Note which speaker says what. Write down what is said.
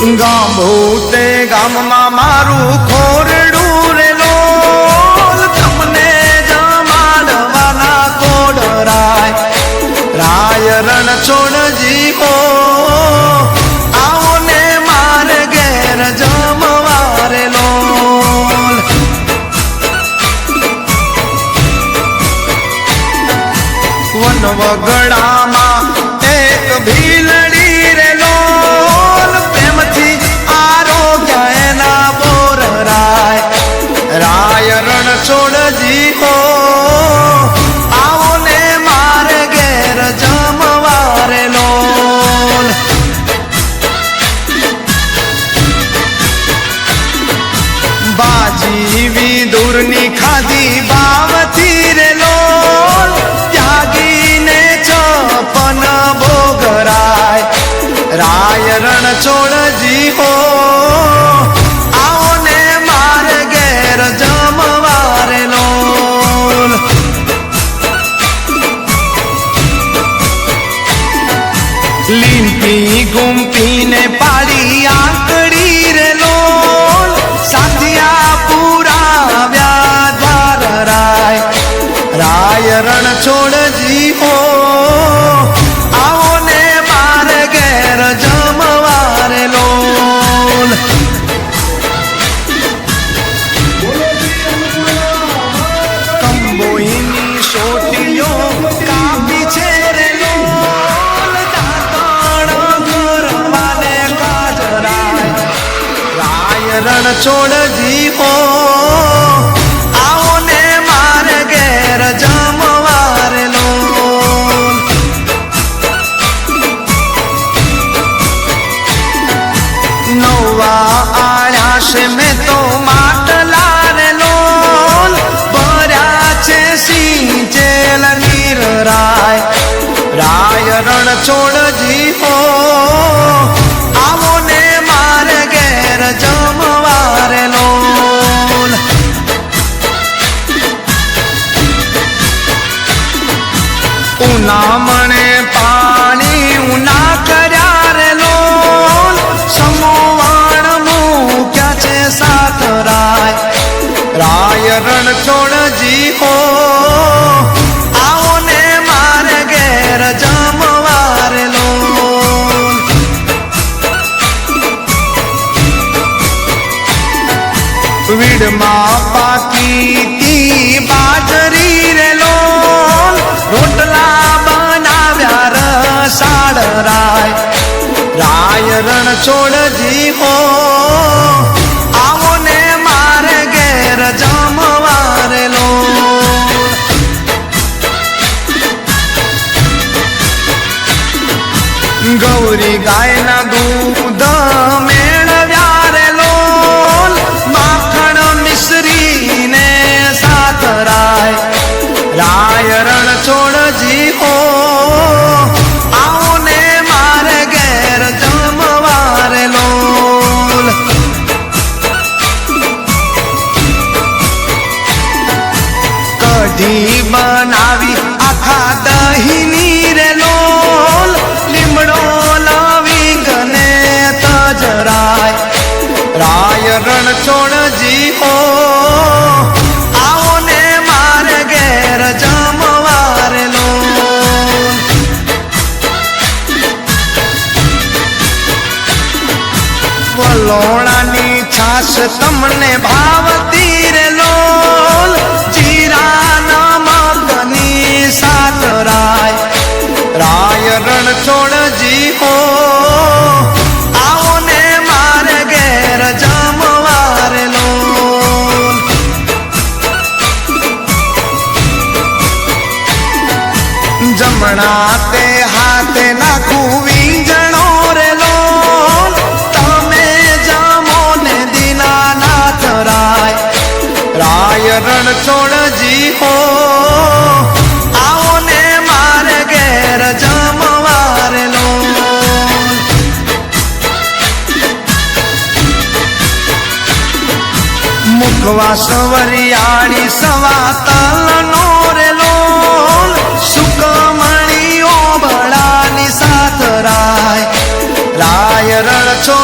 Speaker 1: ગામભૂતે ગામમાં મારું ખોરડું તમને જમાડવાના કોડરાય રાય. રણ છોડ જીવો. આવો ને મારે ઘેર જમવારે વન વગડામાં જીવી દૂરની ખાધી બાવથી રે લોલ ત્યાગીને ચપન ભોગરાય. રાય રણ છોડજી હો રણ છોડ જીવો આવો ને મારે ઘેર જમવાર લો નવા આયા છે મેં તો માટલા રે લોલ ભર્યા છે સિંચેલ નીર રાય રાય રણ છોડ જીવો વીડમાં પાકી તી બાજરી રે લોન. રોટલા બનાવ્યા રસાડ રાય. રાય રણ છોડજી હો. રસ તમને ભાવતી મુખવા સવરિયાળી સવા તાલનો રેલો સુકમણીઓ ભળાની સાથ રાય. રાય રણછો